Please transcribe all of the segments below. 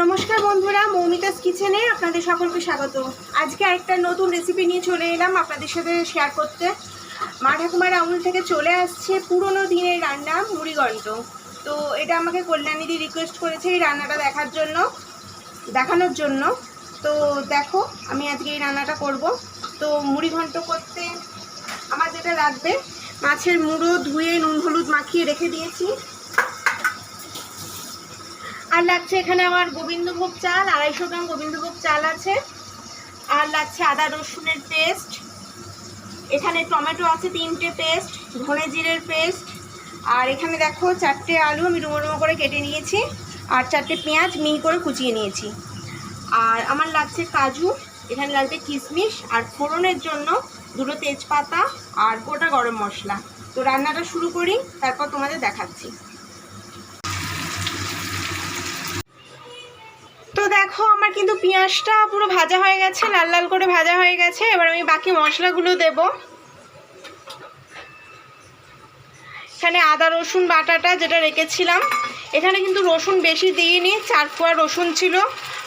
নমস্কার বন্ধুরা, মৌমিতাস কিচেনে আপনাদের সকলকে স্বাগত। আজকে একটা নতুন রেসিপি নিয়ে চলে এলাম আপনাদের সাথে শেয়ার করতে। মা ঠাকুমার আমুল থেকে চলে আসছে পুরনো দিনের রান্না মুড়িঘণ্ট তো এটা আমাকে কল্যাণীদি রিকোয়েস্ট করেছে এই রান্নাটা দেখার জন্য, দেখানোর জন্য। তো দেখো, আমি আজকে এই রান্নাটা করব। তো মুড়িঘণ্ট করতে আমার যেটা লাগবে, মাছের মুড়ো ধুয়ে নুন হলুদ মাখিয়ে রেখে দিয়েছি। আর লাগছে এখানে আমার গোবিন্দভোগ চাল, আড়াইশো গ্রাম গোবিন্দভোগ চাল আছে। আর লাগছে আদা রসুনের পেস্ট। এখানে টমেটো আছে তিনটে পেস্ট, ধনে জিরের পেস্ট। আর এখানে দেখো চারটে আলু আমি ডুমো ডুমো করে কেটে নিয়েছি। আর চারটে পেঁয়াজ মিহি করে কুচিয়ে নিয়েছি। আর আমার লাগছে কাজু, এখানে লাগবে কিশমিশ। আর ফোড়নের জন্য দুটো তেজপাতা আর গোটা গরম মশলা। তো রান্নাটা শুরু করি, তারপর তোমাদের দেখাচ্ছি তো দেখো, আমার কিন্তু পেঁয়াজটা পুরো ভাজা হয়ে গেছে, লাল লাল করে ভাজা হয়ে গেছে। এবার আমি বাকি মশলাগুলো দেব। এখানে আদা, রসুন, বাটাটা যেটা রেখেছিলাম। এখানে কিন্তু রসুন বেশি দিইনি চার কোয়া রসুন ছিল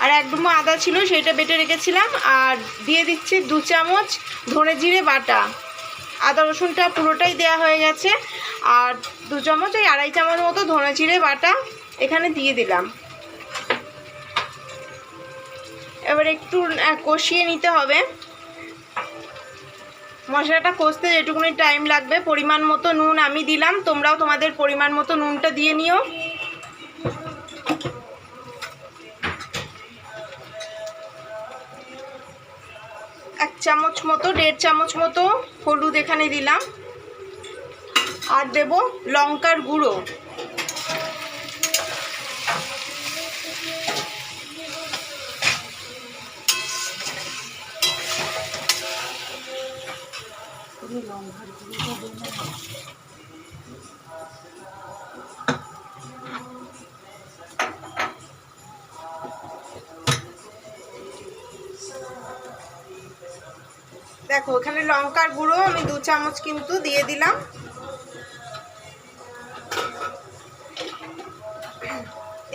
আর এক ডুমো আদা ছিল, সেটা বেটে রেখেছিলাম। আর দিয়ে দিচ্ছি দু চামচ ধনে জিরে বাটা। আদা, রসুনটা পুরোটাই দেয়া হয়ে গেছে। আর দু চামচ ওই আড়াই চামচ মতো ধনে জিরে বাটা এখানে দিয়ে দিলাম। এবার একটু কষিয়ে নিতে হবে। মশলাটা কষতে যেটুকুনি টাইম লাগবে, পরিমাণ মতো নুন আমি দিলাম, তোমরাও তোমাদের পরিমাণ মতো নুনটা দিয়ে নিও। এক চামচ মতো, দেড় চামচ মতো হলুদ এখানে দিলাম। আর দেব লঙ্কার গুঁড়ো। দেখো, এখানে লঙ্কার গুঁড়ো আমি দু চামচ কিন্তু দিয়ে দিলাম।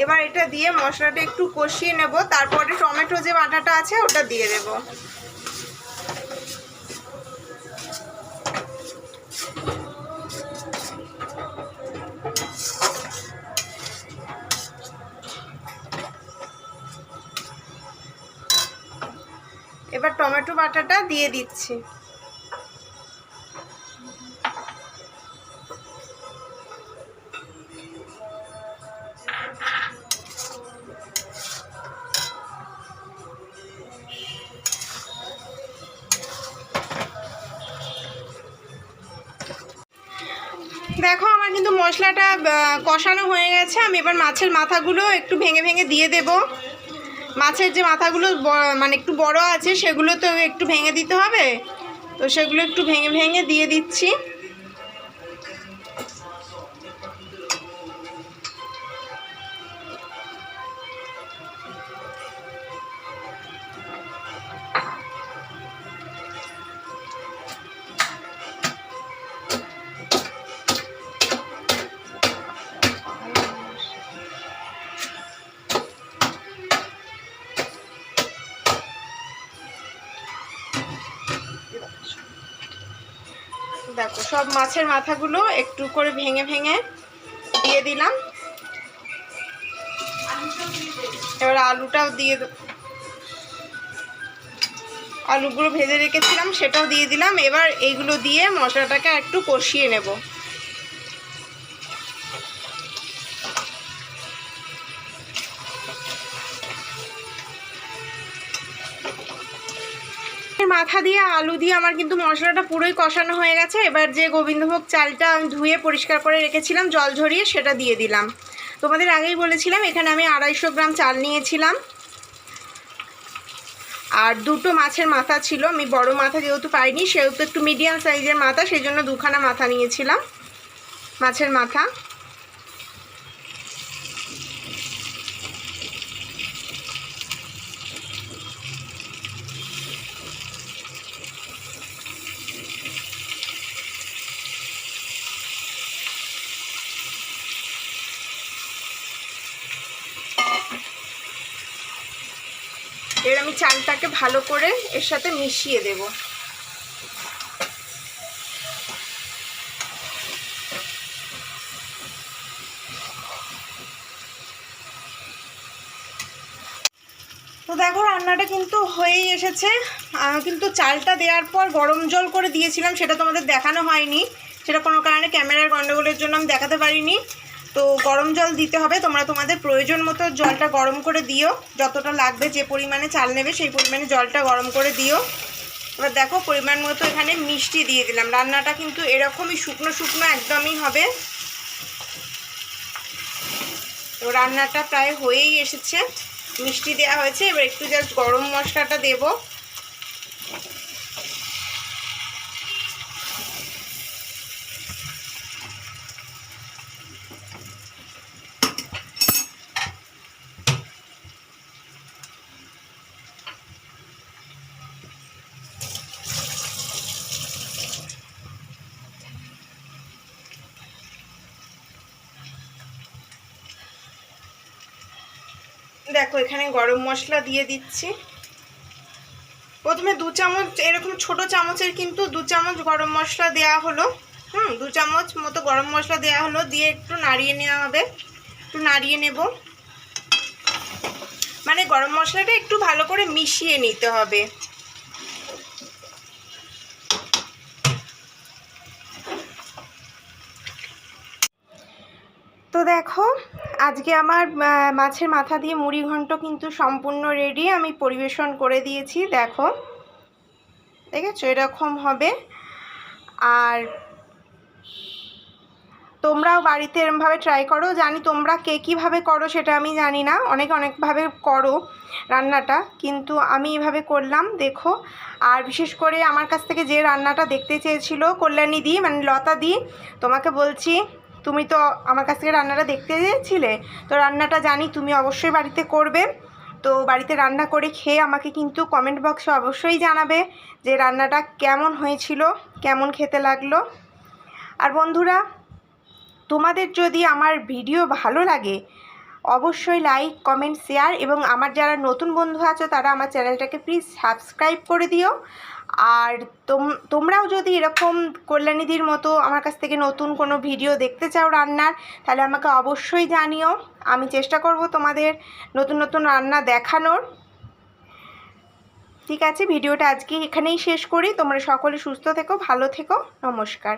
এবার এটা দিয়ে মশলাটা একটু কষিয়ে নেব, তারপরে টমেটো যে বাটাটা আছে ওটা দিয়ে দেব। এবার টমেটো বাটাটা দিয়ে দিচ্ছি। দেখো, আমার কিন্তু মশলাটা কষানো হয়ে গেছে। আমি এবার মাছের মাথাগুলো একটু ভেঙে ভেঙে দিয়ে দেব। মাছের যে মাথাগুলো মানে একটু বড় আছে, সেগুলো তো একটু ভেঙে দিতে হবে। তো সেগুলো একটু ভেঙে ভেঙে দিয়ে দিচ্ছি। দেখো, সব মাছের মাথাগুলো একটু করে ভেঙে ভেঙে দিয়ে দিলাম। এবার আলুটাও দিয়ে আলুগুলো ভেজে রেখেছিলাম, সেটাও দিয়ে দিলাম। এবার এইগুলো দিয়ে মশলাটাকে একটু কষিয়ে নেব। মাথা দিয়ে, আলু দিয়ে আমার কিন্তু মশলাটা পুরোই কষানো হয়ে গেছে। এবার যে গোবিন্দভোগ চালটা আমি ধুয়ে পরিষ্কার করে রেখেছিলাম, জল ঝরিয়ে সেটা দিয়ে দিলাম। তোমাদের আগেই বলেছিলাম, এখানে আমি আড়াইশো গ্রাম চাল নিয়েছিলাম। আর দুটো মাছের মাথা ছিল, আমি বড় মাথা যেহেতু পাইনি, সেহেতু একটু মিডিয়াম সাইজের মাথা, সেই জন্য দুখানা মাথা নিয়েছিলাম, মাছের মাথা। এবার আমি চালটাকে ভালো করে এর সাথে মিশিয়ে দেব। তো দেখো রান্নাটা কিন্তু হয়েই এসেছে। কিন্তু চালটা দেওয়ার পর গরম জল করে দিয়েছিলাম, সেটা তোমাদের দেখানো হয়নি। সেটা কোনো কারণে ক্যামেরার গন্ডগোলের জন্য আমি দেখাতে পারিনি। তো গরম জল দিতে হবে। তোমরা তোমাদের প্রয়োজন মতো জলটা গরম করে দিও। যতটা লাগবে যে পরিমাণে চাল নেবে, সেই পরিমাণে জলটা গরম করে দিও। এবার দেখো পরিমাণ মতো এখানে মিষ্টি দিয়ে দিলাম। রান্নাটা কিন্তু এরকমই শুকনো শুকনো একদমই হবে। তো রান্নাটা প্রায় হয়েই এসেছে। মিষ্টি দেওয়া হয়েছে। এবার একটু জাস্ট গরম মশলাটা দেব। দেখো, এখানে গরম মশলা দিয়ে দিচ্ছি। প্রথমে দু চামচ, এরকম ছোট চামচের কিন্তু দু চামচ গরম মশলা দেওয়া হলো। হুম, দু চামচ মতো গরম মশলা দেওয়া হলো, দিয়ে একটু নাড়িয়ে নেওয়া হবে। একটু নাড়িয়ে নেব। মানে গরম মশলাটা একটু ভালো করে মিশিয়ে নিতে হবে। তো দেখো, আজকে আমার মাছের মাথা দিয়ে মুড়ি ঘন্ট কিন্তু সম্পূর্ণ রেডি আমি পরিবেশন করে দিয়েছি, দেখো। দেখেছ? এরকম হবে। আর তোমরাও বাড়িতে এরমভাবে ট্রাই করো। জানি তোমরা কে কীভাবে করো সেটা আমি জানি না। অনেক অনেকভাবে করো রান্নাটা, কিন্তু আমি এভাবে করলাম, দেখো। আর বিশেষ করে আমার কাছ থেকে যে রান্নাটা দেখতে চেয়েছিল, কল্যাণী দি মানে লতা দি, তোমাকে বলছি তুমি তো আমার কাছ থেকে রান্নাটা দেখতে চেয়েছিলে, তো রান্নাটা জানি তুমি অবশ্যই বাড়িতে করবে। তো বাড়িতে রান্না করে খেয়ে আমাকে কিন্তু কমেন্ট বক্সে অবশ্যই জানাবে যে রান্নাটা কেমন হয়েছিল, কেমন খেতে লাগল। আর বন্ধুরা, তোমাদের যদি আমার ভিডিও ভালো লাগে, অবশ্যই লাইক কমেন্ট শেয়ার এবং আমার যারা নতুন বন্ধু আছো তারা আমার চ্যানেলটাকে প্লিজ সাবস্ক্রাইব করে দিও। আর তোম, তোমরাও যদি এরকম কল্যাণীদির মতো আমার কাছ থেকে নতুন কোনো ভিডিও দেখতে চাও রান্নার, তাহলে আমাকে অবশ্যই জানিও। আমি চেষ্টা করব তোমাদের নতুন নতুন রান্না দেখানোর। ঠিক আছে, ভিডিওটা আজকে এখানেই শেষ করি। তোমরা সকলে সুস্থ থেকো, ভালো থেকো। নমস্কার।